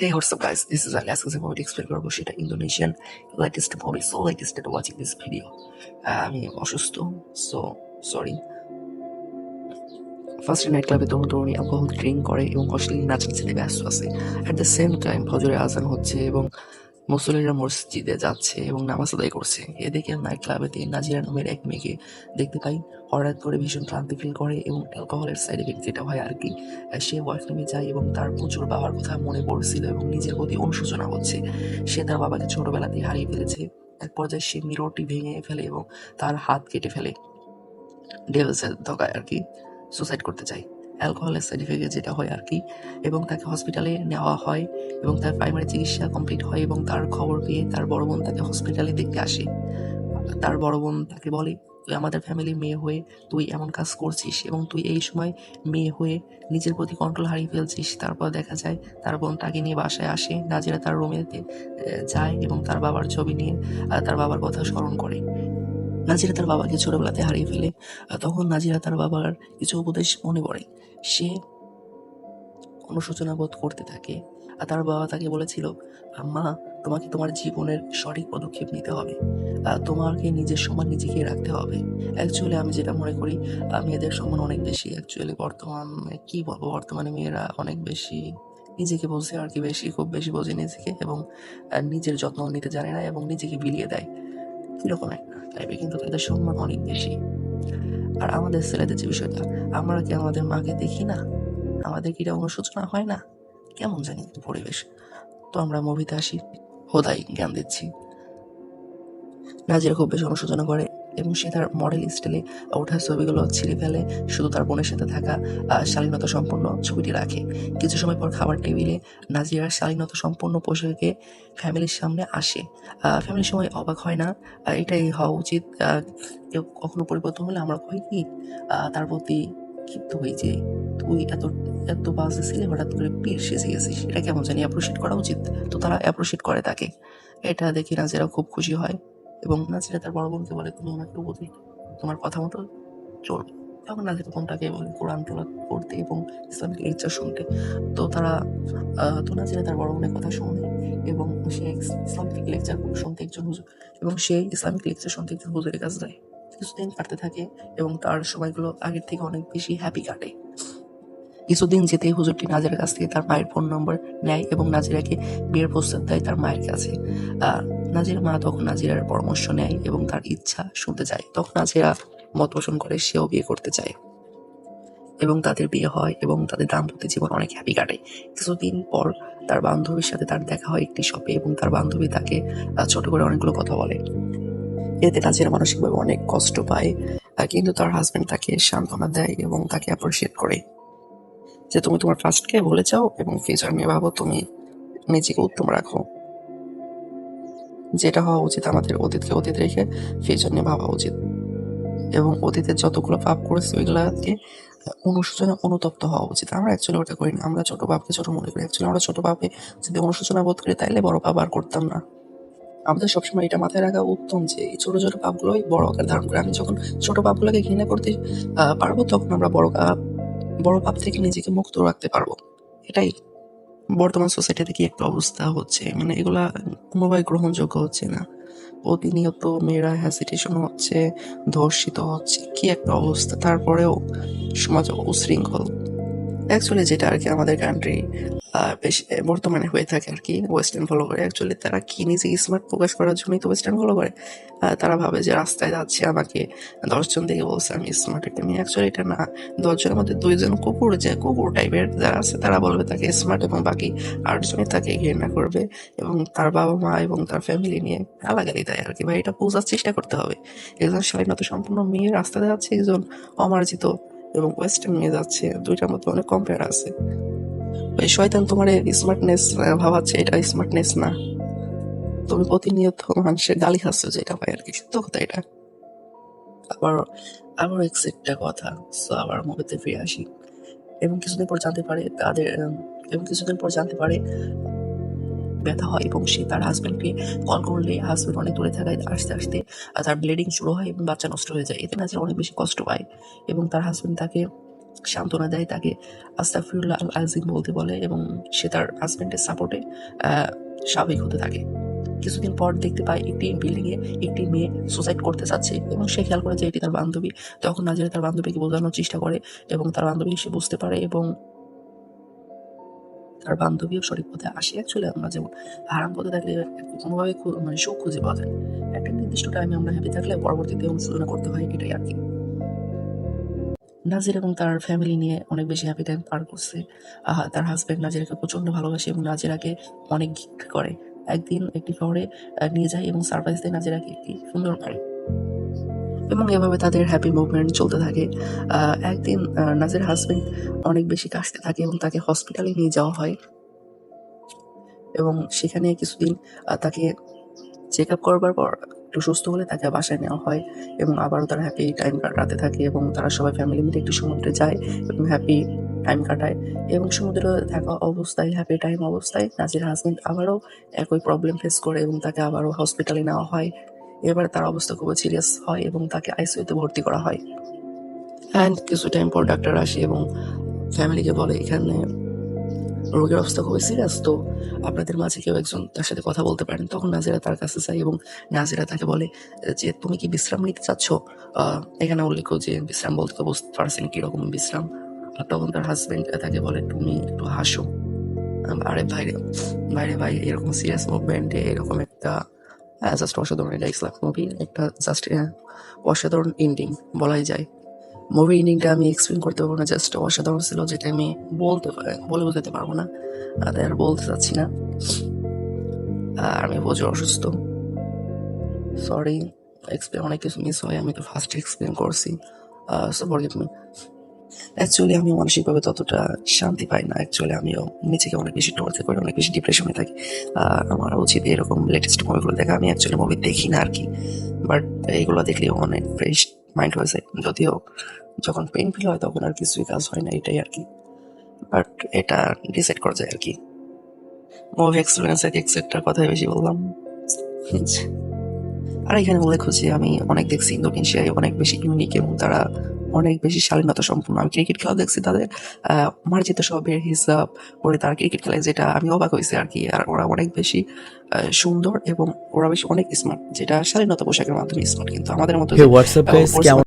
Hey, what's up, guys? This is Kasi Movie Explain করব সেটা Indonesian movie. So latest at watching this video. Ah, আমি অসুস্থ so sorry first night ক্লাবে তরুণ তরুণী alcohol drink করে এবং অশ্লীল নাচানাচিতে ব্যস্ত আছে। অ্যাট দ্য সেম টাইম ফজরে আজান হচ্ছে এবং মুসলিমরা মসজিদে যাচ্ছে এবং নামাজ আদায় করছে। এদিকে নাইট ক্লাবেতে নাজিরা নামের এক মেয়েকে দেখতে পাই। হঠাৎ করে ভীষণ ক্লান্তি ফিল করে এবং অ্যালকোহলের সাইড এফেক্ট যেটা হয় আর কি সে ওয়াশরুমে যায় এবং তার প্রচুর বাবার কথা মনে পড়ছিল এবং নিজের প্রতি অনুশোচনা হচ্ছে। সে তার বাবাকে ছোটবেলাতেই হারিয়ে ফেলেছে। এক পর্যায়ে সে মিররটি ভেঙে ফেলে এবং তার হাত কেটে ফেলে। ডেভিলসের ধকায় আর কি সুসাইড করতে চায়। অ্যালকোহলের সাইড এফেক্ট যেটা হয় আর কি এবং তাকে হসপিটালে নেওয়া হয় এবং তার প্রাইমারি চিকিৎসা কমপ্লিট হয় এবং তার খবর পেয়ে তার বড় বোন তাকে হসপিটালে দেখতে আসে। তার বড় বোন তাকে বলে তুই আমাদের ফ্যামিলির মেয়ে হয়ে তুই এমন কাজ করছিস এবং তুই এই সময় মেয়ে হয়ে নিজের প্রতি কন্ট্রোল হারিয়ে ফেলছিস। তারপর দেখা যায় তার বোন তাকে নিয়ে বাসায় আসে, নাজিরা তার রুমেতে যায় এবং তার বাবার ছবি নিয়ে তার বাবার কথা স্মরণ করে। নাজিরা তার বাবাকে ছোটবেলাতে হারিয়ে ফেলে তখন নাজিরা তার বাবার কিছু উপদেশ মনে পড়ে। সে অনুশোচনা বোধ করতে থাকে। আর তার বাবা তাকে বলেছিল মা তোমাকে তোমার জীবনের সঠিক পদক্ষেপ নিতে হবে। তোমাকে নিজের সম্মান নিজেকে রাখতে হবে। অ্যাকচুয়ালি আমি যেটা মনে করি মেয়েদের সম্মান অনেক বেশি। অ্যাকচুয়ালি বর্তমানে, কি বলব, বর্তমানে মেয়েরা অনেক বেশি। নিজেকে বোঝে আর কি বেশি, খুব বেশি বোঝে নিজেকে এবং নিজের যত্ন নিতে জানে না এবং নিজেকে বিলিয়ে দেয়। কীরকম একটা টাইপে কিন্তু তাদের সম্মান অনেক বেশি। আর আমাদের ছেলেদের যে বিষয়টা, আমরা কি আমাদের মাকে দেখি না? আমাদের কি এটা অনুশোচনা হয় না? কেমন জানি পরিবেশ। তো আমরা মুভিতে আসি। হোদাই জ্ঞান দিচ্ছি। নাজিরা খুব বেশি অনুশোচনা করে এবং সে তার মডেল স্টাইলে ওঠা ছবিগুলো ছিঁড়ে ফেলে, শুধু তার বোনের সাথে থাকা শালীনতা সম্পন্ন ছবিটি রাখে। কিছু সময় পর খাবার টেবিলে নাজিরার শালীনতা সম্পন্ন পোশাকে ফ্যামিলির সামনে আসে। ফ্যামিলির সময় অবাক হয় না এটাই হওয়া উচিত। কখনো পরিবর্তন হলে আমরা কই কি? তার প্রতি ক্ষিপ্ত হই যে তুই এত এত বাজে ছিলে হঠাৎ করে পীর সেজে গেছিস, এটা কেমন জানি অ্যাপ্রিসিয়েট করা উচিত। তো তারা অ্যাপ্রিসিয়েট করে তাকে। এটা দেখে নাজিরা খুব খুশি হয় এবং নাজিরা তার বড় বোনকে বলে, তুমি আমাকে বুঝি তোমার কথা মতো চলবে। তখন নাজিরা তাকে বলে, কোরআন তোলা পড়তে এবং ইসলামিক লেকচার শুনতে। তো তারা তো নাজিরা তার বড় বোনের কথা শুনে এবং সে ইসলামিক লেকচার শুনতে একজন হুজুর এবং সে ইসলামিক লেকচার শুনতে একজন হুজুরের কাছে যায়। কিছুদিন কাটতে থাকে এবং তার সময়গুলো আগের থেকে অনেক বেশি হ্যাপি কাটে। কিছুদিন যেতে হুজুরটি নাজিরার কাছ থেকে তার মায়ের ফোন নম্বর নেয় এবং নাজিরাকে বিয়ের প্রস্তাব দেয় তার মায়ের কাছে। নাজির মা তখন নাজিরার পরামর্শ নেয় এবং তার ইচ্ছা শুনতে চায়। তখন নাজিরা মত পোষণ করে সেও বিয়ে করতে চায় এবং তাদের বিয়ে হয় এবং তাদের দাম্পত্য জীবন অনেক হ্যাপি কাটে। কিছুদিন পর তার বান্ধবীর সাথে তার দেখা হয় একটি শপে এবং তার বান্ধবী তাকে ছোট করে অনেকগুলো কথা বলে। এতে নাজিরা মানসিকভাবে অনেক কষ্ট পায় কিন্তু তার হাজবেন্ড তাকে সান্ত্বনা দেয় এবং তাকে অ্যাপ্রিসিয়েট করে। যে তুমি তোমার ফার্স্টকে ভুলে যাও এবং ফিউচার নিয়ে ভাবো, তুমি নিজেকে উত্তম রাখো। যেটা হওয়া উচিত আমাদের অতীতকে অতীত রেখে ফিউচার নিয়ে ভাবা উচিত। এবং অতীতের যতগুলো পাপ করেছি, ওইগুলাকে অনুশোচনা অনুতপ্ত হওয়া উচিত। আমরা অ্যাকচুয়ালি ওটা করি না। আমরা ছোট পাপকে ছোট মনে করি। অ্যাকচুয়ালি আমরা ছোট পাপে যদি অনুশোচনা বোধ করি, তাইলে বড় পাপ আর করতাম না। আমাদের সবসময় এটা মাথায় রাখা উত্তম যে এই ছোট ছোট পাপগুলোই বড় আকার ধারণ করে। আমি যখন ছোট পাপগুলোকে ঘৃণা করতে পারব, তখন আমরা বড় বড় পাপ থেকে নিজেকে মুক্ত রাখতে পারব। এটাই বর্তমান সোসাইটিতে কি একটা অবস্থা হচ্ছে। মানে এগুলা কোনোভাবে গ্রহণযোগ্য হচ্ছে না। প্রতিনিয়ত মেয়েরা হ্যাসিটেশন হচ্ছে, ধর্ষিত হচ্ছে, কি একটা অবস্থা। তারপরেও সমাজ উশৃঙ্খল অ্যাকচুয়ালি যেটা আর কি আমাদের কান্ট্রি বেশ বর্তমানে হয়ে থাকে আর কি ওয়েস্টার্ন ফলো করে। অ্যাকচুয়ালি তারা কি নিজেকে স্মার্ট প্রকাশ করার জন্যই তো ওয়েস্টার্ন ফলো করে। তারা ভাবে যে রাস্তায় যাচ্ছে, আমাকে দশজন দেখে বলছে, আমি স্মার্ট একটা মেয়ে। অ্যাকচুয়ালি এটা না, দশজনের মধ্যে দুইজন কুকুর, যে কুকুর টাইপের যারা আছে, তারা বলবে তাকে স্মার্ট এবং বাকি আটজনই তাকে ঘৃণা করবে এবং তার বাবা মা এবং তার ফ্যামিলি নিয়ে গালাগালি দেয় আর কি। ভাই, এটা বোঝার চেষ্টা করতে হবে। একজন স্বাধীনতা সম্পূর্ণ মেয়ে রাস্তাতে যাচ্ছে, একজন অমার্জিত এবং ওয়েস্টার্ন মেয়ে যাচ্ছে, দুইটার মধ্যে অনেক কম্পেয়ার আছে। ওই শয়তান তোমার স্মার্টনেস ভাবাচ্ছে, এটা স্মার্টনেস না। তুমি প্রতিনিয়ত মানুষের গালি খাচ্ছ যেটা ভাই আর কি, সত্য কথা এটা। আবার আবার একটা কথা সো আবার মুভিতে ফিরে আসি। এবং কিছুদিন পর জানতে পারে তাদের এবং কিছুদিন পর জানতে পারে ব্যথা হয় এবং সে তার হাজব্যান্ডকে কল করলে হাজব্যান্ড অনেক দূরে থাকায় আসতে আসতে তার ব্লিডিং শুরু হয় এবং বাচ্চা নষ্ট হয়ে যায়। এতে নাজিরা অনেক বেশি কষ্ট পায়। এবং তার হাজব্যান্ড তাকে সান্ত্বনা দেয় তাকে আস্তাফিরুল্লাহ আল আজিম বলতে বলে এবং সে তার হাজব্যান্ডের সাপোর্টে স্বাভাবিক হতে থাকে। কিছুদিন পর দেখতে পায় একটি বিল্ডিংয়ে একটি মেয়ে সুসাইড করতে চাচ্ছে এবং সে খেয়াল করে যে এটি তার বান্ধবী। তখন নাজিরা তার বান্ধবীকে বোঝানোর চেষ্টা করে এবং তার বান্ধবী সে বুঝতে পারে এবং তার বান্ধবীও সঠিক পথে আসে। অ্যাকচুয়ালি আমরা যেমন হারাম পথে থাকলে কোনোভাবে মানে সুখ খুঁজে পাওয়া যায় একটা নির্দিষ্ট টাইমে আমরা হ্যাপি থাকলে পরবর্তীতে অনুশোচনা করতে হয় এটাই আর কি। নাজির এবং তার ফ্যামিলি নিয়ে অনেক বেশি হ্যাপি টাইম পার করছে। আহ, তার হাজব্যান্ড নাজিরাকে প্রচণ্ড ভালোবাসে এবং নাজিরাকে অনেক গিফট করে। একদিন একটি শহরে নিয়ে যায় এবং সারপ্রাইজ দেয় নাজিরাকে একটি সুন্দর গাড়ি এবং এভাবে তাদের হ্যাপি মুভমেন্ট চলতে থাকে। একদিন নাজির হাজবেন্ড অনেক বেশি কাশতে থাকে এবং তাকে হসপিটালে নিয়ে যাওয়া হয়। এবং সেখানে কিছুদিন তাকে চেক আপ করবার পর একটু সুস্থ হলে তাকে বাসায় নেওয়া হয় এবং আবারও তারা হ্যাপি টাইম কাটাতে থাকে এবং তারা সবাই ফ্যামিলি মিলে একটু সমুদ্রে যায় এবং হ্যাপি টাইম কাটায় এবং সমুদ্রে থাকা অবস্থায় হ্যাপি টাইম অবস্থায় নাজির হাজবেন্ড আবারও একই প্রবলেম ফেস করে এবং তাকে আবারও হসপিটালে নেওয়া হয়। এবার তার অবস্থা খুবই সিরিয়াস হয় এবং তাকে আইসিইউতে ভর্তি করা হয়। অ্যান্ড কিছু টাইম পর ডাক্তার আসে এবং ফ্যামিলিকে বলে, এখানে রোগীর অবস্থা খুবই সিরিয়াস তো আপনাদের মাঝে কেউ একজন তার সাথে কথা বলতে পারেন, তখন নাজিরা তার কাছে যায় এবং নাজিরা তাকে বলে যে, তুমি কি বিশ্রাম নিতে চাচ্ছ? এখানে উল্লেখ যে, বিশ্রাম বলতে তো বুঝতে পারছেন কীরকম বিশ্রাম। তখন তার হাজবেন্ড তাকে বলে, তুমি একটু হাসো। আরে ভাইরে ভাইরে ভাই এরকম সিরিয়াস মুভমেন্টে এরকম একটা জাস্ট অসাধারণ, এটা ইসলাম মুভি একটা জাস্ট অসাধারণ এন্ডিং বলাই যায়। মুভি এন্ডিংটা আমি এক্সপ্লেন করতে পারব না জাস্ট অসাধারণ ছিল যেটা আমি বলতে বলে বোঝাতে পারব না। তাই আর বলতে চাচ্ছি না। আর আমি প্রচুর অসুস্থ। সরি এক্সপ্লেন অনেক কিছু মিস হয়, আমি তো ফার্স্ট এক্সপ্লেন করছি। সো ফরগিভ মি অ্যাকচুয়ালি আমি মানসিকভাবে ততটা শান্তি পাই না। অ্যাকচুয়ালি আমিও নিজেকে অনেক বেশি টর্চার করি, অনেক বেশি ডিপ্রেশনে থাকি। আমার উচিত এরকম লেটেস্ট মুভিগুলো দেখা। আমি অ্যাকচুয়ালি মুভি দেখি না আর কি। বাট এইগুলো দেখলেও অনেক ফ্রেশ মাইন্ড হয়ে যায় যদিও যখন পেন ফিল হয় তখন আর কিছুই কাজ হয় না এটাই আর কি। বাট এটা ডিসাইড করা যায় আর কি। মুভি এক্সপিরিয়েন্স এক্সেট্রার কথাই বেশি বললাম। আর এখানে উল্লেখ যে আমি অনেক দেখছি ইন্দোনেশিয়ায় অনেক বেশি ইউনিক এবং তারা অনেক বেশি শালীনতা সম্পূর্ণ আমি ক্রিকেট খেলা দেখছি তাদের আহ, মার্জিত সবের হিসাব করে তারা ক্রিকেট খেলায় যেটা আমি অবাক হয়েছি আর কি। আর ওরা অনেক বেশি সুন্দর এবং ওরা বেশি অনেক স্মার্ট যেটা স্বাধীনতা পোশাকের মাধ্যমে স্মার্ট কিন্তু আমাদের মতো হোয়াটসঅ্যাপ